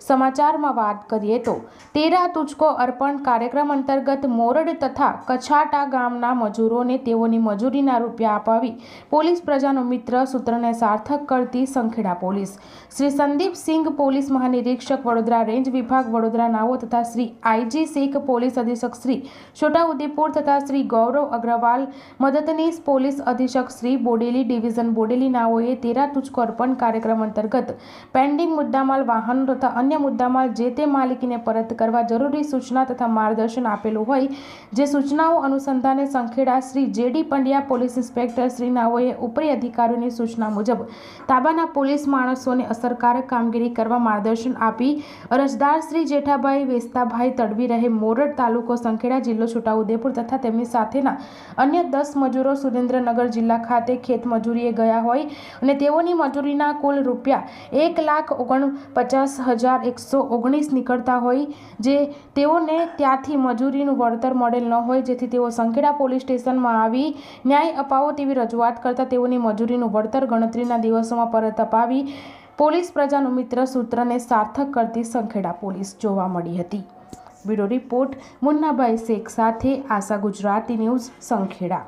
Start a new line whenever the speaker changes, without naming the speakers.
સમાચારમાં વાત કરીએ તો તેરા તુચકો અર્પણ કાર્યક્રમ અંતર્ગત મોરડ તથા કછાટા ગામના મજૂરોને તેઓની મજૂરીના રૂપિયા અપાવી પોલીસ પ્રજાનો મિત્ર સૂત્રને સાર્થક કરતી સંખેડા પોલીસ. શ્રી સંદીપ સિંઘ પોલીસ મહાનિરીક્ષક વડોદરા રેન્જ વિભાગ વડોદરા નાઓ તથા શ્રી આઈજી શેખ પોલીસ અધિક્ષક શ્રી છોટાઉદેપુર તથા શ્રી ગૌરવ અગ્રવાલ મદદનીશ પોલીસ અધિક્ષક શ્રી બોડેલી ડિવિઝન બોડેલી નાઓએ તેરા તુચકો અર્પણ કાર્યક્રમ અંતર્ગત પેન્ડિંગ મુદ્દામાલ વાહનો તથા અન્ય મુદ્દામાલ જે તે માલિકીને પરત કરવા જરૂરી સૂચના તથા માર્ગદર્શન આપેલું હોય, જે સૂચનાઓ અનુસંધાને Sankheda Shri JD Pandya police inspector Shri નાઓએ ઉપરી અધિકારીઓની સૂચના મુજબ તાબાના પોલીસ માણસોને અસરકારક કામગીરી કરવા માર્ગદર્શન આપી અરજદાર શ્રી જેઠાભાઈ વેસ્તાભાઈ તડવી રહે મોરડ તાલુકો સંખેડા જિલ્લો છોટાઉદેપુર તથા તેમની સાથેના અન્ય દસ મજૂરો સુરેન્દ્રનગર જિલ્લા ખાતે ખેત મજૂરીએ ગયા હોય અને તેઓની મજૂરીના કુલ રૂપિયા એક લાખ ઓગણપચાસ હજાર એકસો ઓગણીસ નીકળતા હોય, જે તેઓને ત્યાંથી મજૂરીનું વળતર મળેલ ન હોય, જેથી તેઓ સંખેડા પોલીસ સ્ટેશનમાં આવી ન્યાય અપાવો તેવી રજૂઆત કરતા તેઓની મજૂરીનું વળતર ગણતરીના દિવસોમાં પરત અપાવી પોલીસ પ્રજાનું મિત્ર સૂત્રને સાર્થક કરતી સંખેડા પોલીસ જોવા મળી હતી. બ્યુરો રિપોર્ટ મુન્નાભાઈ શેખ સાથે આશા ગુજરાતી ન્યૂઝ સંખેડા.